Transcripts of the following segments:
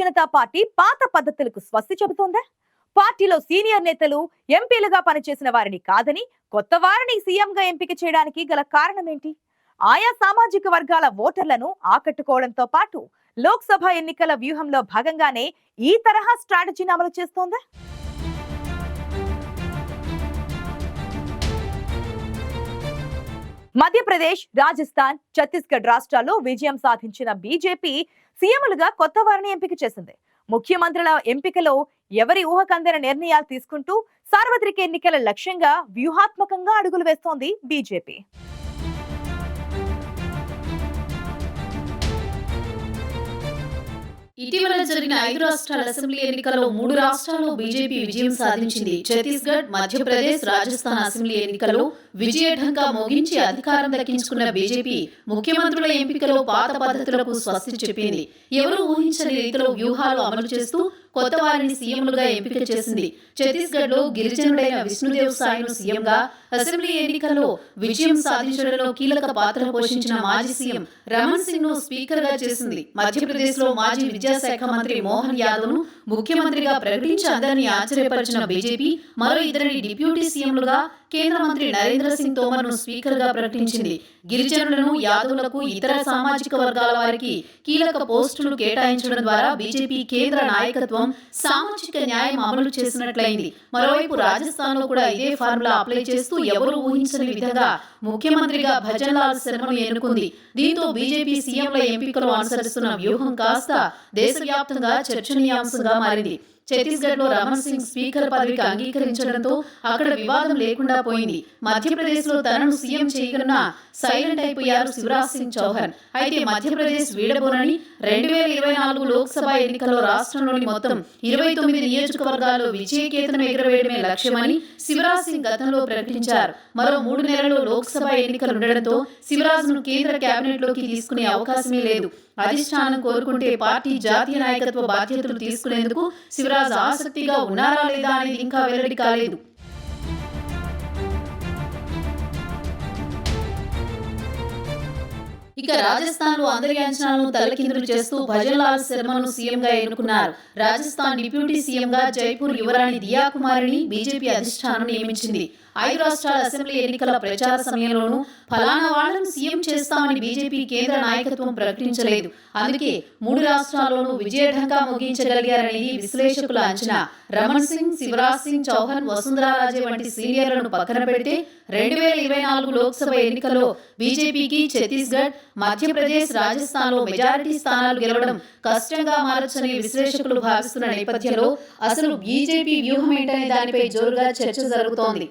Janata party పాత పద్ధతులకు స్వస్తి చెబుతోందా? పార్టీలో సీనియర్ నేతలు ఎంపీలుగా పనిచేసిన వారిని కాదని కొత్త వారిని సీఎంగా ఎంపిక చేయడానికి గల కారణం ఏంటి ఆయా సామాజిక వర్గాల ఓటర్లను ఆకట్టుకోవడంతో పాటు లోక్సభ ఎన్నికల వ్యూహంలో భాగంగానే ఈ తరహా స్ట్రాటజీని అమలు చేస్తోందా? మధ్యప్రదేశ్ రాజస్థాన్ ఛత్తీస్గఢ్ రాష్ట్రాల్లో విజయం సాధించిన బీజేపీ సీఎంలుగా కొత్త వారిని ఎంపిక చేసింది. ముఖ్యమంత్రుల ఎంపికలో ఎవరి ఊహకందన నిర్ణయాలు తీసుకుంటూ సార్వత్రిక ఎన్నికల లక్ష్యంగా వ్యూహాత్మకంగా అడుగులు వేస్తోంది బీజేపీ. ఇటీవల జరిగిన ఐదు రాష్ట్రాల అసెంబ్లీ ఎన్నికల్లో మూడు రాష్ట్రాల్లో బీజేపీ విజయం సాధించింది. ఛత్తీస్గఢ్ మధ్యప్రదేశ్ రాజస్థాన్ అసెంబ్లీ ఎన్నికల్లో విజయఢంగా మోగించి అధికారం దక్కించుకున్న బీజేపీ ముఖ్యమంత్రుల ఎంపికలో పాత పద్ధతులకు స్వస్తి చెప్పింది ఎవరూ ఊహించని రీతిలో వ్యూహాలు అమలు చేస్తూ కొత్త వారిని సీఎంలుగా ఎంపిక చేసింది. ఛత్తీస్గఢ్లో గిరిజనుడైన విష్ణుదేవ్ సాయిను సీఎంగా అసెంబ్లీ ఎన్నికల్లో విజయం సాధించడంలో కీలక పాత్ర పోషించిన మాజీ సీఎం రమణ్ సింగ్ను స్పీకర్గా చేసింది. మధ్యప్రదేశ్లో మాజీ విద్యా విద్యాశాఖ మంత్రి మోహన్ యాదవ్ను ముఖ్యమంత్రిగా ప్రకటించి అందరినీ ఆశ్చర్యపరిచిన బీజేపీ మరో ఇద్దరిని డిప్యూటీ సీఎంలుగా కేంద్ర మంత్రి నరేంద్ర సింగ్ తోమర్ను స్పీకర్గా ప్రకటించింది. గిరిజనులను యాదవులకు ఇతర సామాజిక వర్గాల వారికి కీలక పోస్టులు కేటాయించడం ద్వారా బీజేపీ కేంద్ర నాయకత్వం సామాజిక న్యాయం అమలు చేసినట్లయింది. మరోవైపు రాజస్థాన్లో కూడా ఇదే ఫార్ములా అప్లై చేస్తూ ఎవరు ఊహించని విధంగా ముఖ్యమంత్రిగా భజన్ లాల్ శర్మను ఎన్నుకుంది. దీంతో బీజేపీ సీఎంల ఎంపికలు అనుసరిస్తున్న వ్యూహం కాస్త దేశవ్యాప్తంగా చర్చనీయాంశంగా మారింది. ఛత్తీస్గఢ్లో రమణ్ సింగ్ స్పీకర్ పదవికి అంగీకరించడంతో అక్కడ వివాదం లేకుండా పోయింది. మధ్యప్రదేశ్లో తనను సీఎం చేయగలన సైలెంట్ అయిపోయారు శివరాజ్ సింగ్ చౌహాన్. అయితే మధ్యప్రదేశ్ వీడబోనని రెండు వేల ఇరవై నాలుగు లోక్సభ ఎన్నికల్లో రాష్ట్రంలోని మొత్తం ఇరవై తొమ్మిది నియోజకవర్గాల్లో విజయకేతనం ఎగురవేయడమే లక్ష్యమని శివరాజ్ సింగ్ గతంలో ప్రకటించారు. మరో మూడు నెలల్లో లోక్సభ ఎన్నికలు ఉండడంతో శివరాజ్ను కేంద్ర కేబినెట్లోకి తీసుకునే అవకాశమే లేదు. అధిష్టానం కోరుకుంటే పార్టీ జాతీయ నాయకత్వ బాధ్యతలు తీసుకునేందుకు శివరాజ్ ఆసక్తిగా ఉన్నారా లేదా అనేది ఇంకా వెల్లడి కాలేదు ఇక రాజస్థాన్లో అందరి అంచనాలను తలకిందులు చేస్తూ భజన్లాల్ శర్మను సీఎంగా ఎన్నుకున్నారు. రాజస్థాన్ డిప్యూటీ సీఎంగా జైపూర్ యువరాణి దియా కుమారిని బీజేపీ అధిష్టానం నియమించింది. ఐదు రాష్ట్రాల అసెంబ్లీ ఎన్నికల ప్రచార సమయంలోనూ ఫలానా వాళ్ళను సీఎం చేస్తామని బీజేపీ కేంద్ర నాయకత్వం ప్రకటించలేదు. అందుకే మూడు రాష్ట్రాల్లోనూ విజయఢంగా ముగించగలిగారనేది విశ్లేషకుల అంచనా. రమణ్ సింగ్ శివరాజ్ సింగ్ చౌహాన్ వసుంధరా రాజే వంటి సీనియర్లను పక్కన పెడితే రెండు వేల ఇరవై నాలుగు లోక్సభ ఎన్నికల్లో బీజేపీకి ఛత్తీస్గఢ్ మధ్యప్రదేశ్ రాజస్థాన్లో మెజారిటీ స్థానాలు గెలవడం కష్టంగా మారొచ్చని విశ్లేషకులు భావిస్తున్న నేపథ్యంలో అసలు బీజేపీ వ్యూహం ఏంటనే దానిపై జోరుగా చర్చ జరుగుతోంది.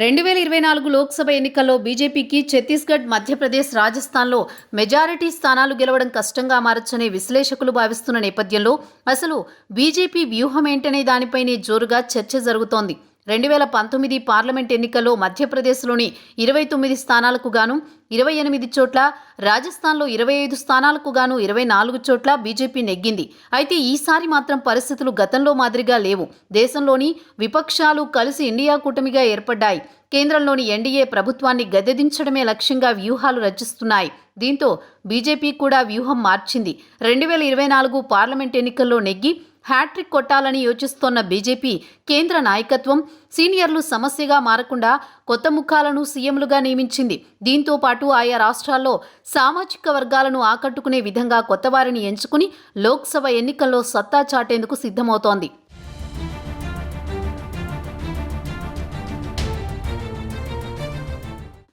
రెండు వేల ఇరవై నాలుగు లోక్సభ ఎన్నికల్లో బీజేపీకి ఛత్తీస్గఢ్ మధ్యప్రదేశ్ రాజస్థాన్లో మెజారిటీ స్థానాలు గెలవడం కష్టంగా మారొచ్చని విశ్లేషకులు భావిస్తున్న నేపథ్యంలో అసలు బీజేపీ వ్యూహం ఏంటనే దానిపైనే జోరుగా చర్చ జరుగుతోంది. రెండు వేల పంతొమ్మిది పార్లమెంట్ ఎన్నికల్లో మధ్యప్రదేశ్లోని ఇరవై తొమ్మిది స్థానాలకు గాను ఇరవై ఎనిమిది చోట్ల రాజస్థాన్లో ఇరవై ఐదు స్థానాలకు గాను ఇరవై నాలుగు చోట్ల బీజేపీ నెగ్గింది. అయితే ఈసారి మాత్రం పరిస్థితులు గతంలో మాదిరిగా లేవు. దేశంలోని విపక్షాలు కలిసి ఇండియా కూటమిగా ఏర్పడ్డాయి. కేంద్రంలోని ఎన్డీఏ ప్రభుత్వాన్ని గద్దెదించడమే లక్ష్యంగా వ్యూహాలు రచిస్తున్నాయి. దీంతో బీజేపీ కూడా వ్యూహం మార్చింది. రెండు వేల ఇరవై నాలుగు పార్లమెంట్ ఎన్నికల్లో నెగ్గి హ్యాట్రిక్ కొట్టాలని యోచిస్తోన్న బీజేపీ కేంద్ర నాయకత్వం సీనియర్లు సమస్యగా మారకుండా కొత్త ముఖాలను సీఎంలుగా నియమించింది. దీంతో పాటు ఆయా రాష్ట్రాల్లో సామాజిక వర్గాలను ఆకట్టుకునే విధంగా కొత్తవారిని ఎంచుకుని లోక్సభ ఎన్నికల్లో సత్తా చాటేందుకు సిద్ధమవుతోంది.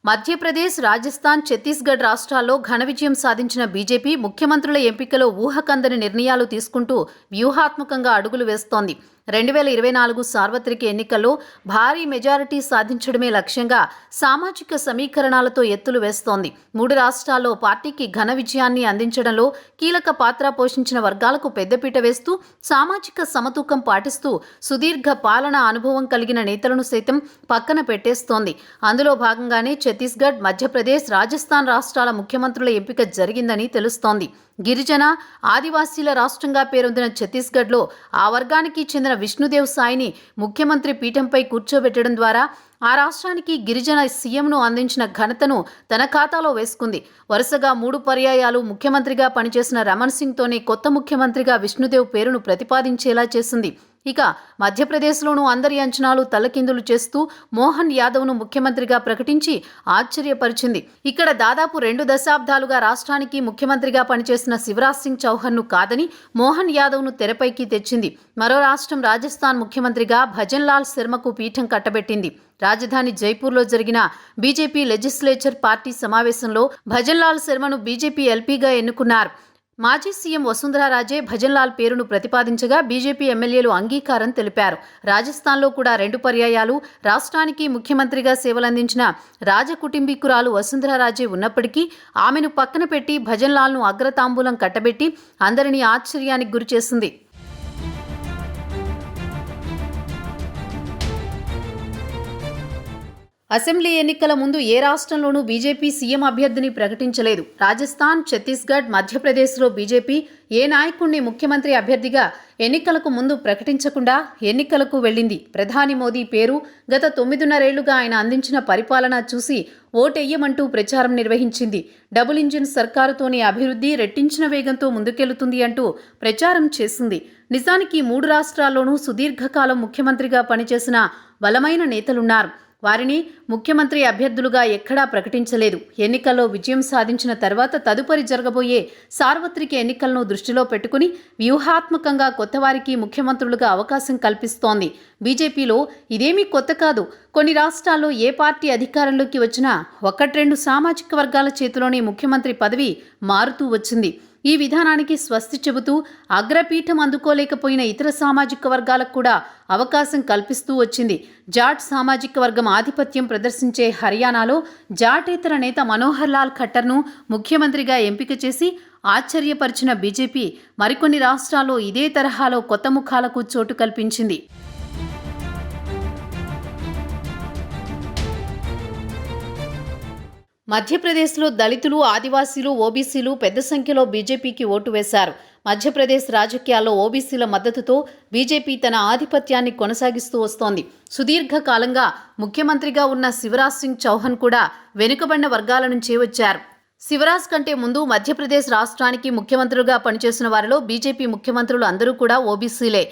మధ్యప్రదేశ్ రాజస్థాన్ ఛత్తీస్గఢ్ రాష్ట్రాల్లో ఘన విజయం సాధించిన బీజేపీ ముఖ్యమంత్రుల ఎంపికలో ఊహకందని నిర్ణయాలు తీసుకుంటూ వ్యూహాత్మకంగా అడుగులు వేస్తోంది. రెండు వేల ఇరవై నాలుగు సార్వత్రిక ఎన్నికల్లో భారీ మెజారిటీ సాధించడమే లక్ష్యంగా సామాజిక సమీకరణాలతో ఎత్తులు వేస్తోంది. మూడు రాష్ట్రాల్లో పార్టీకి ఘన విజయాన్ని అందించడంలో కీలక పాత్ర పోషించిన వర్గాలకు పెద్దపీట వేస్తూ సామాజిక సమతూకం పాటిస్తూ సుదీర్ఘ పాలన అనుభవం కలిగిన నేతలను సైతం పక్కన పెట్టేస్తోంది. అందులో భాగంగానే ఛత్తీస్గఢ్ మధ్యప్రదేశ్ రాజస్థాన్ రాష్ట్రాల ముఖ్యమంత్రుల ఎంపిక జరిగిందని తెలుస్తోంది. గిరిజన ఆదివాసీల రాష్ట్రంగా పేరొందిన ఛత్తీస్గఢ్లో ఆ వర్గానికి చెందిన విష్ణుదేవ్ సాయిని ముఖ్యమంత్రి పీఠంపై కూర్చోబెట్టడం ద్వారా ఆ రాష్ట్రానికి గిరిజన సీఎంను అందించిన ఘనతను తన ఖాతాలో వేసుకుంది. వరుసగా మూడు పర్యాయాలు ముఖ్యమంత్రిగా పనిచేసిన రమణ్ సింగ్తోనే కొత్త ముఖ్యమంత్రిగా విష్ణుదేవ్ పేరును ప్రతిపాదించేలా చేసింది. ఇక మధ్యప్రదేశ్లోనూ అందరి అంచనాలు తలకిందులు చేస్తూ మోహన్ యాదవ్ను ముఖ్యమంత్రిగా ప్రకటించి ఆశ్చర్యపరిచింది. ఇక్కడ దాదాపు రెండు దశాబ్దాలుగా రాష్ట్రానికి ముఖ్యమంత్రిగా పనిచేసిన శివరాజ్ సింగ్ చౌహాన్ను కాదని మోహన్ యాదవ్ను తెరపైకి తెచ్చింది. మరో రాష్ట్రం రాజస్థాన్ ముఖ్యమంత్రిగా భజన్ లాల్ శర్మకు పీఠం కట్టబెట్టింది. రాజధాని జైపూర్లో జరిగిన బీజేపీ లెజిస్లేచర్ పార్టీ సమావేశంలో భజన్ లాల్ శర్మను బీజేపీ ఎల్పీగా ఎన్నుకున్నారు. మాజీ సీఎం వసుంధరా రాజే భజన్లాల్ పేరును ప్రతిపాదించగా బీజేపీ ఎమ్మెల్యేలు అంగీకారం తెలిపారు. రాజస్థాన్లో కూడా రెండు పర్యాయాలు. రాష్ట్రానికి ముఖ్యమంత్రిగా సేవలందించిన రాజకుటుంబీకురాలు వసుంధరారాజే ఉన్నప్పటికీ ఆమెను పక్కన పెట్టి భజన్లాల్ను అగ్రతాంబూలం కట్టబెట్టి అందరినీ ఆశ్చర్యానికి గురిచేసింది. అసెంబ్లీ ఎన్నికల ముందు ఏ రాష్ట్రంలోనూ బీజేపీ సీఎం అభ్యర్థిని ప్రకటించలేదు. రాజస్థాన్ ఛత్తీస్గఢ్ మధ్యప్రదేశ్లో బీజేపీ ఏ నాయకుణ్ణి ముఖ్యమంత్రి అభ్యర్థిగా ఎన్నికలకు ముందు ప్రకటించకుండా ఎన్నికలకు వెళ్ళింది. ప్రధాని మోదీ పేరు గత తొమ్మిదిన్నరేళ్ళుగా ఆయన అందించిన పరిపాలన చూసి ఓటెయ్యమంటూ ప్రచారం నిర్వహించింది. డబుల్ ఇంజిన్ సర్కారుతోని అభివృద్ధి రెట్టించిన వేగంతో ముందుకెళ్తుంది అంటూ ప్రచారం చేసింది. నిజానికి మూడు రాష్ట్రాల్లోనూ సుదీర్ఘకాలం ముఖ్యమంత్రిగా పనిచేసిన బలమైన నేతలున్నారు. వారిని ముఖ్యమంత్రి అభ్యర్థులుగా ఎక్కడా ప్రకటించలేదు. ఎన్నికల్లో విజయం సాధించిన తర్వాత తదుపరి జరగబోయే సార్వత్రిక ఎన్నికలను దృష్టిలో పెట్టుకుని వ్యూహాత్మకంగా కొత్తవారికి ముఖ్యమంత్రులుగా అవకాశం కల్పిస్తోంది. బీజేపీలో ఇదేమీ కొత్త కాదు. కొన్ని రాష్ట్రాల్లో ఏ పార్టీ అధికారంలోకి వచ్చినా ఒకట్రెండు సామాజిక వర్గాల చేతిలోనే ముఖ్యమంత్రి పదవి మారుతూ వచ్చింది. ఈ విధానానికి స్వస్తి చెబుతూ అగ్రపీఠం అందుకోలేకపోయిన ఇతర సామాజిక వర్గాలకు కూడా అవకాశం కల్పిస్తూ వచ్చింది. జాట్ సామాజిక వర్గం ఆధిపత్యం ప్రదర్శించే హర్యానాలో జాటేతర నేత మనోహర్ లాల్ ఖట్టర్ను ముఖ్యమంత్రిగా ఎంపిక చేసి ఆశ్చర్యపరిచిన బీజేపీ మరికొన్ని రాష్ట్రాల్లో ఇదే తరహాలో కొత్త ముఖాలకు చోటు కల్పించింది. మధ్యప్రదేశ్లో దళితులు ఆదివాసీలు ఓబీసీలు పెద్ద సంఖ్యలో బీజేపీకి ఓటు వేశారు. మధ్యప్రదేశ్ రాజకీయాల్లో ఓబీసీల మద్దతుతో బీజేపీ తన ఆధిపత్యాన్ని కొనసాగిస్తూ వస్తోంది. సుదీర్ఘకాలంగా ముఖ్యమంత్రిగా ఉన్న శివరాజ్ సింగ్ చౌహాన్ కూడా వెనుకబడిన వర్గాల నుంచే వచ్చారు. శివరాజ్ కంటే ముందు మధ్యప్రదేశ్ రాష్ట్రానికి ముఖ్యమంత్రులుగా పనిచేసిన వారిలో బీజేపీ ముఖ్యమంత్రులు అందరూ కూడా ఓబీసీలే.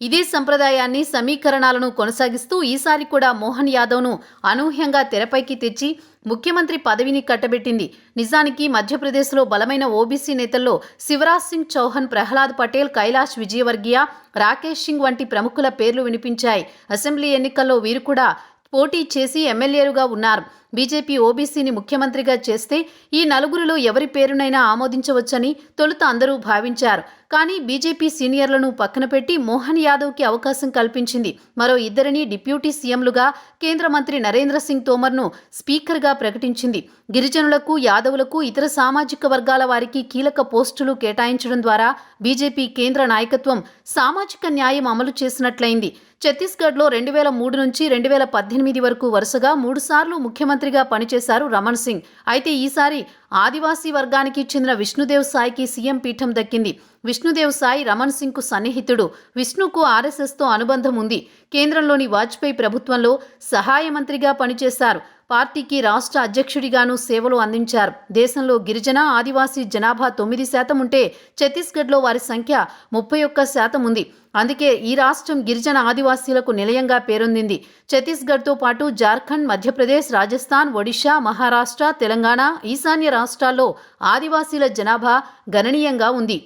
ఇదే సంప్రదాయాన్ని సమీకరణాలను కొనసాగిస్తూ ఈసారి కూడా మోహన్ యాదవ్ను అనూహ్యంగా తెరపైకి తెచ్చి ముఖ్యమంత్రి పదవిని కట్టబెట్టింది. నిజానికి మధ్యప్రదేశ్లో బలమైన ఓబీసీ నేతల్లో శివరాజ్ సింగ్ చౌహాన్ ప్రహ్లాద్ పటేల్ కైలాష్ విజయవర్గీయ రాకేష్ సింగ్ వంటి ప్రముఖుల పేర్లు వినిపించాయి. అసెంబ్లీ ఎన్నికల్లో వీరు కూడా పోటీ చేసి ఎమ్మెల్యేలుగా ఉన్నారు. బీజేపీ ఓబీసీని ముఖ్యమంత్రిగా చేస్తే ఈ నలుగురిలో ఎవరి పేరునైనా ఆమోదించవచ్చని తొలుత అందరూ భావించారు. కానీ బీజేపీ సీనియర్లను పక్కన పెట్టి మోహన్ యాదవ్కి అవకాశం కల్పించింది. మరో ఇద్దరిని డిప్యూటీ సీఎంలుగా కేంద్ర మంత్రి నరేంద్ర సింగ్ తోమర్ను స్పీకర్గా ప్రకటించింది. గిరిజనులకు యాదవులకు ఇతర సామాజిక వర్గాల వారికి కీలక పోస్టులు కేటాయించడం ద్వారా బీజేపీ కేంద్ర నాయకత్వం సామాజిక న్యాయం అమలు చేసినట్లయింది. ఛత్తీస్గఢ్లో రెండు వేల మూడు నుంచి రెండు వేల పద్దెనిమిది వరకు వరుసగా మూడుసార్లు ముఖ్యమంత్రి మంత్రిగా పనిచేశారు రమణ్ సింగ్. అయితే ఈసారి ఆదివాసీ వర్గానికి చెందిన విష్ణుదేవ్ సాయికి సీఎం పీఠం దక్కింది. విష్ణుదేవ్ సాయి రమణ్ సింగ్కు సన్నిహితుడు. విష్ణుకు ఆర్ఎస్ఎస్తో అనుబంధం ఉంది. కేంద్రంలోని వాజ్పేయి ప్రభుత్వంలో సహాయ మంత్రిగా పనిచేశారు. పార్టీకి రాష్ట్ర అధ్యక్షుడిగాను సేవలు అందించారు. దేశంలో గిరిజన ఆదివాసీ జనాభా తొమ్మిది శాతం ఉంటే ఛత్తీస్గఢ్లో వారి సంఖ్య ముప్పై ఒక్క శాతం ఉంది. అందుకే ఈ రాష్ట్రం గిరిజన ఆదివాసీలకు నిలయంగా పేరొందింది. ఛత్తీస్గఢ్తో పాటు జార్ఖండ్ మధ్యప్రదేశ్ రాజస్థాన్ ఒడిశా మహారాష్ట్ర తెలంగాణ ఈశాన్య రాష్ట్రాల్లో ఆదివాసీల జనాభా గణనీయంగా ఉంది.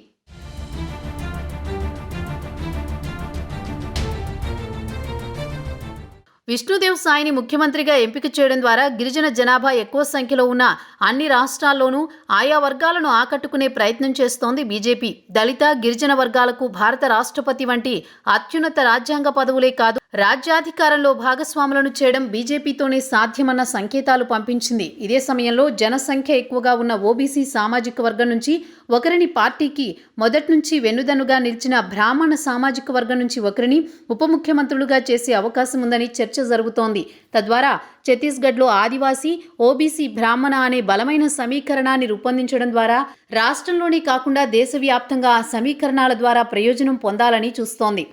విష్ణుదేవ్ సాయిని ముఖ్యమంత్రిగా ఎంపిక చేయడం ద్వారా గిరిజన జనాభా ఎక్కువ సంఖ్యలో ఉన్న అన్ని రాష్ట్రాల్లోనూ ఆయా వర్గాలను ఆకట్టుకునే ప్రయత్నం చేస్తోంది బీజేపీ. దళిత గిరిజన వర్గాలకు భారత రాష్ట్రపతి వంటి అత్యున్నత రాజ్యాంగ పదవులే కాదు రాజ్యాధికారంలో భాగస్వాములను చేయడం బీజేపీతోనే సాధ్యమన్న సంకేతాలు పంపించింది. ఇదే సమయంలో జనసంఖ్య ఎక్కువగా ఉన్న ఓబీసీ సామాజిక వర్గం నుంచి ఒకరిని పార్టీకి మొదటి నుంచి వెన్నుదన్నుగా నిలిచిన బ్రాహ్మణ సామాజిక వర్గం నుంచి ఒకరిని ఉప ముఖ్యమంత్రులుగా చేసే అవకాశం ఉందని చర్చ జరుగుతోంది. తద్వారా ఛత్తీస్గఢ్లో ఆదివాసీ ఓబీసీ బ్రాహ్మణ అనే బలమైన సమీకరణాన్ని రూపొందించడం ద్వారా రాష్ట్రంలోనే కాకుండా దేశవ్యాప్తంగా ఆ సమీకరణాల ద్వారా ప్రయోజనం పొందాలని చూస్తోంది.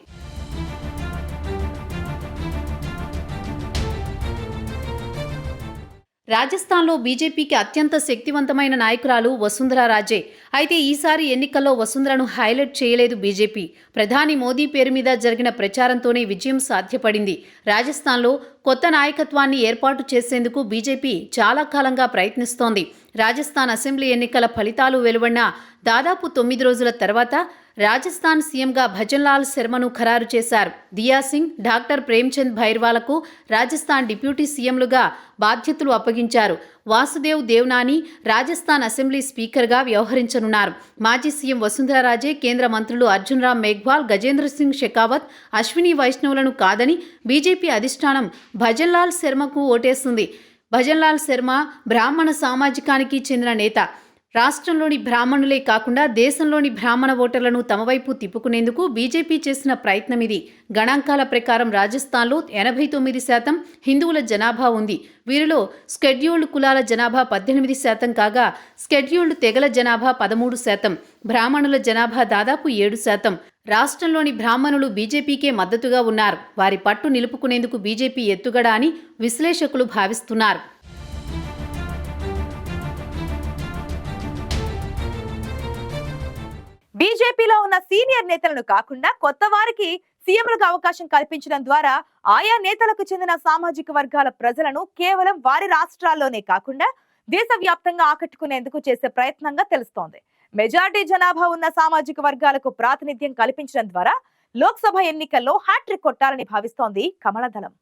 రాజస్థాన్లో బీజేపీకి అత్యంత శక్తివంతమైన నాయకురాలు వసుంధరా రాజే. అయితే ఈసారి ఎన్నికల్లో వసుంధరను హైలైట్ చేయలేదు బీజేపీ. ప్రధాని మోదీ పేరు మీద జరిగిన ప్రచారంతోనే విజయం సాధ్యపడింది. రాజస్థాన్లో కొత్త నాయకత్వాన్ని ఏర్పాటు చేసేందుకు బీజేపీ చాలా కాలంగా ప్రయత్నిస్తోంది. రాజస్థాన్ అసెంబ్లీ ఎన్నికల ఫలితాలు వెలువడిన దాదాపు తొమ్మిది రోజుల తర్వాత రాజస్థాన్ సీఎంగా భజన్లాల్ శర్మను ఖరారు చేశారు. దియా సింగ్ డాక్టర్ ప్రేమ్చంద్ భైర్వాలకు రాజస్థాన్ డిప్యూటీ సీఎంలుగా బాధ్యతలు అప్పగించారు. వాసుదేవ్ దేవ్నాని రాజస్థాన్ అసెంబ్లీ స్పీకర్గా వ్యవహరించనున్నారు. మాజీ సీఎం వసుంధరారాజే కేంద్ర మంత్రులు అర్జున్ రామ్ మేఘ్వాల్ గజేంద్ర సింగ్ షెకావత్ అశ్విని వైష్ణవులను కాదని బీజేపీ అధిష్టానం భజన్లాల్ శర్మకు ఓటేస్తుంది భజన్లాల్ శర్మ బ్రాహ్మణ సామాజికానికి చెందిన నేత. రాష్ట్రంలోని బ్రాహ్మణులే కాకుండా దేశంలోని బ్రాహ్మణ ఓటర్లను తమ వైపు తిప్పుకునేందుకు బీజేపీ చేసిన ప్రయత్నం ఇది. గణాంకాల ప్రకారం రాజస్థాన్లో ఎనభై తొమ్మిది శాతం హిందువుల జనాభా ఉంది. వీరిలో స్కెడ్యూల్డ్ కులాల జనాభా పద్దెనిమిది శాతం కాగా స్కెడ్యూల్డ్ తెగల జనాభా పదమూడు శాతం బ్రాహ్మణుల జనాభా దాదాపు ఏడు శాతం. రాష్ట్రంలోని బ్రాహ్మణులు బీజేపీకే మద్దతుగా ఉన్నారు. వారి పట్టు నిలుపుకునేందుకు బీజేపీ ఎత్తుగడ అని విశ్లేషకులు భావిస్తున్నారు. బీజేపీలో ఉన్న సీనియర్ నేతలను కాకుండా కొత్త వారికి సీఎంలకు అవకాశం కల్పించడం ద్వారా ఆయా నేతలకు చెందిన సామాజిక వర్గాల ప్రజలను కేవలం వారి రాష్ట్రాల్లోనే కాకుండా దేశవ్యాప్తంగా ఆకట్టుకునేందుకు చేసే ప్రయత్నంగా తెలుస్తోంది. మెజార్టీ జనాభా ఉన్న సామాజిక వర్గాలకు ప్రాతినిధ్యం కల్పించడం ద్వారా లోక్సభ ఎన్నికల్లో హ్యాట్రిక్ కొట్టాలని భావిస్తోంది కమలదళం.